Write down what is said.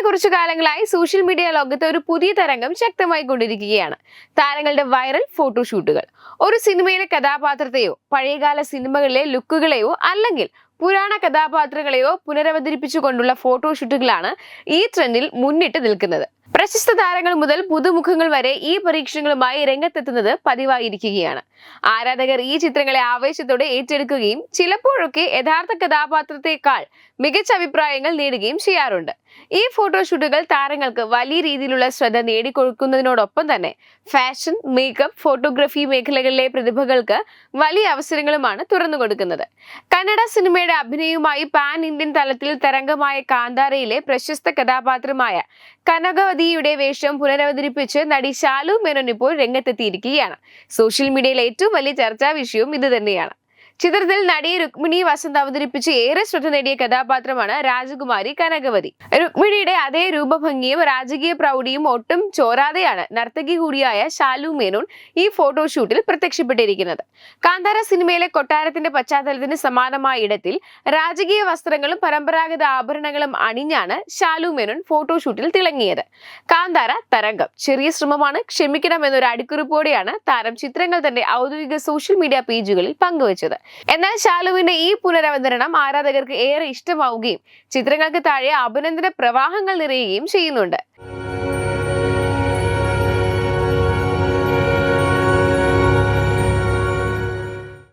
കഴിഞ്ഞ കുറച്ചു കാലങ്ങളായി സോഷ്യൽ മീഡിയ ലോകത്ത് ഒരു പുതിയ തരംഗം ശക്തമായി കൊണ്ടിരിക്കുകയാണ്. താരങ്ങളുടെ വൈറൽ ഫോട്ടോഷൂട്ടുകൾ. ഒരു സിനിമയിലെ കഥാപാത്രത്തെയോ പഴയകാല സിനിമകളിലെ ലുക്കുകളെയോ അല്ലെങ്കിൽ പുരാണ കഥാപാത്രങ്ങളെയോ പുനരവതരിപ്പിച്ചുകൊണ്ടുള്ള ഫോട്ടോഷൂട്ടുകളാണ് ഈ ട്രെൻഡിൽ മുന്നിട്ട് നിൽക്കുന്നത്. പ്രശസ്ത താരങ്ങൾ മുതൽ പുതുമുഖങ്ങൾ വരെ ഈ പരീക്ഷണങ്ങളുമായി രംഗത്തെത്തുന്നത് പതിവായിരിക്കുകയാണ്. ആരാധകർ ഈ ചിത്രങ്ങളെ ആവേശത്തോടെ ഏറ്റെടുക്കുകയും ചിലപ്പോഴൊക്കെ യഥാർത്ഥ കഥാപാത്രത്തെക്കാൾ മികച്ച അഭിപ്രായങ്ങൾ നേടുകയും ചെയ്യാറുണ്ട്. ഈ ഫോട്ടോഷൂട്ടുകൾ താരങ്ങൾക്ക് വലിയ രീതിയിലുള്ള ശ്രദ്ധ നേടിക്കൊടുക്കുന്നതിനോടൊപ്പം തന്നെ ഫാഷൻ മേക്കപ്പ് ഫോട്ടോഗ്രഫി മേഖലകളിലെ പ്രതിഭകൾക്ക് വലിയ അവസരങ്ങളുമാണ് തുറന്നു കൊടുക്കുന്നത് കന്നഡ സിനിമയുടെ അഭിനയവുമായി പാൻ ഇന്ത്യൻ തലത്തിൽ തരംഗമായ കാന്താരയിലെ പ്രശസ്ത കഥാപാത്രമായ കനകവതിയുടെ വേഷം പുനരവതരിപ്പിച്ച് നടി ശാലു മേനോൻ ഇപ്പോൾ രംഗത്തെത്തിയിരിക്കുകയാണ്. സോഷ്യൽ മീഡിയയിലെ ഏറ്റവും വലിയ ചർച്ചാ വിഷയവും ഇത് തന്നെയാണ്. ചിത്രത്തിൽ നടി രുക്മിണി വസന്ത് അവതരിപ്പിച്ച് ഏറെ ശ്രദ്ധ നേടിയ കഥാപാത്രമാണ് രാജകുമാരി കനകവതി. രുക്മിണിയുടെ അതേ രൂപഭംഗിയും രാജകീയ പ്രൗഢിയും ഒട്ടും ചോരാതെയാണ് നർത്തകി കൂടിയായ ശാലു മേനോൻ ഈ ഫോട്ടോഷൂട്ടിൽ പ്രത്യക്ഷപ്പെട്ടിരിക്കുന്നത്. കാന്താര സിനിമയിലെ കൊട്ടാരത്തിന്റെ പശ്ചാത്തലത്തിന് സമാനമായ ഇടത്തിൽ രാജകീയ വസ്ത്രങ്ങളും പരമ്പരാഗത ആഭരണങ്ങളും അണിഞ്ഞാണ് ശാലു മേനോൻ ഫോട്ടോഷൂട്ടിൽ തിളങ്ങിയത്. കാന്താര തരംഗം ചെറിയ ശ്രമമാണ് ക്ഷമിക്കണം എന്നൊരു അടിക്കുറിപ്പോടെയാണ് താരം ചിത്രങ്ങൾ തന്റെ ഔദ്യോഗിക സോഷ്യൽ മീഡിയ പേജുകളിൽ പങ്കുവച്ചത്. എന്നാൽ ശാലുവിന്റെ ഈ പുനരവതരണം ആരാധകർക്ക് ഏറെ ഇഷ്ടമാവുകയും ചിത്രങ്ങൾക്ക് താഴെ അഭിനന്ദന പ്രവാഹങ്ങൾ നിറയുകയും ചെയ്യുന്നുണ്ട്.